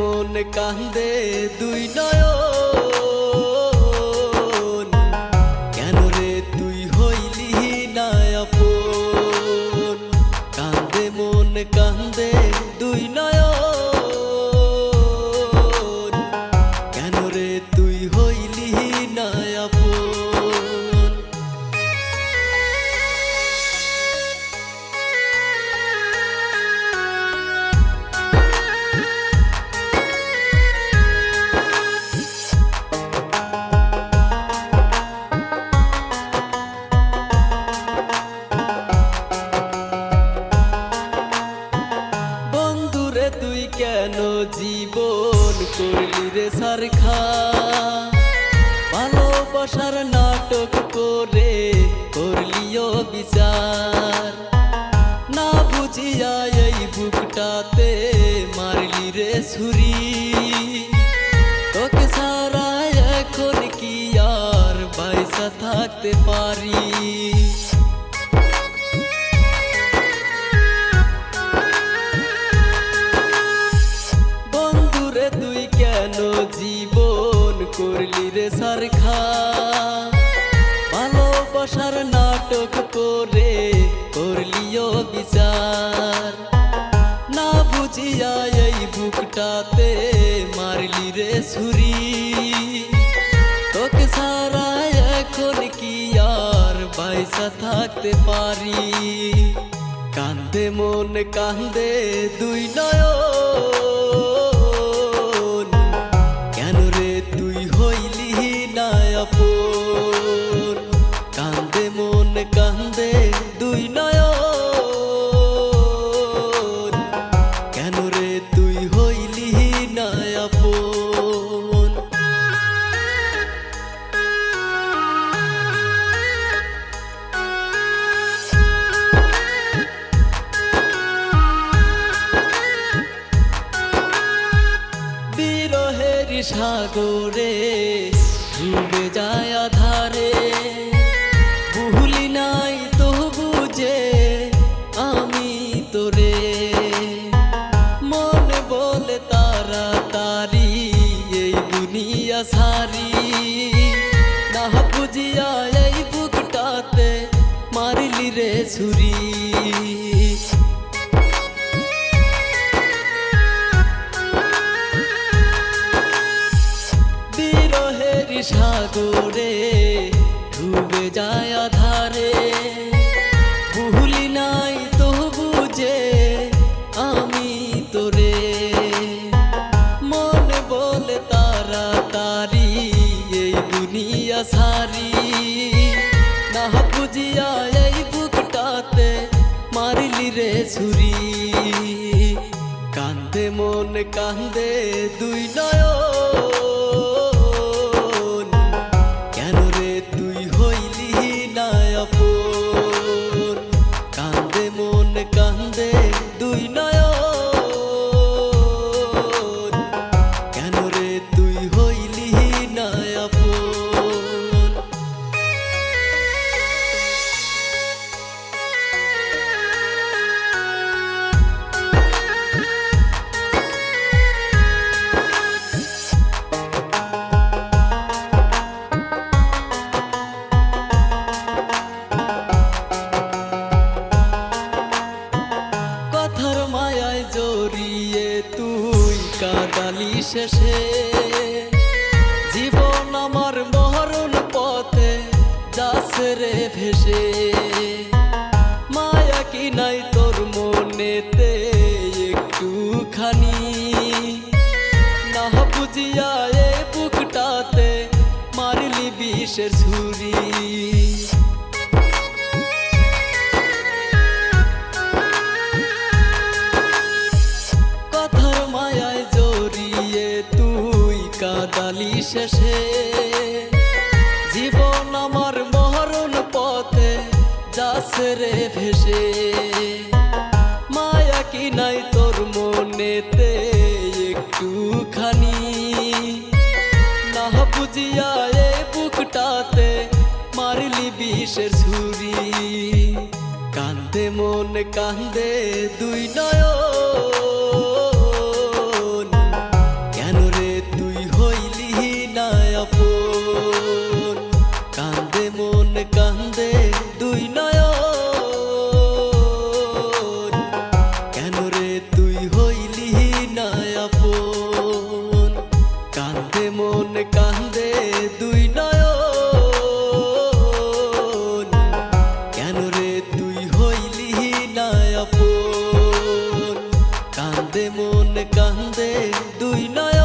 মন কান্দে দুই নয় জীবন করলি রে সারখা। ভালোবাসার নাটক করে করলিও বিচার না বুঝিয়া এই বুকটাতে মারলি রে ছুরি। তোকে সারা এখন কি আর বাইসা থাকতে পারি? কেন জীবন করলি রে সারখা? ভালোবাসার নাটক করে করলিও বিচার না বুঝিয়া এই বুকটাতে মারলি রে ছুরি। তোকে সারা এখন কি আর বাইসা থাকতে পারি? কান্দে মন কান্দে দুই নয়ন। সাগরে ডুবে যায় আধারে। ভুলি নাই তো বুঝে আমি তোরে। মন বলে তারা তারি, এই দুনিয়া সারি। না বুঝিয়া এই বুকটাতে মারিলি রে ছুরি। সাগরে ডুবে যায় আধারে। ভুলি নাই তো বুঝে আমি তোরে। মন বলে তারা তারি এই দুনিয়া সারি। না বুঝিয়া এই বুকটাতে মারিলি রে ছুরি। কান্দে মন কান্দে দুই নয়ন। দুই কাদালি শেষে। জীবন আমার মরণ পথে যাচ্ছে রে ভেসে। মায়া কি নাই তোর মনেতে একটুখানি? না বুঝিয়া এ বুকটাতে মারলি বিষের ছুরি। রে ভেসে। মায়া কি নাই তোর মনেতে একটুখানি? না বুঝিয়া এ বুকটাতে মারলি বিষের ঝুরি। কান্দে মন, কান্দে দুই নয়ন। কান্দে দুই নয়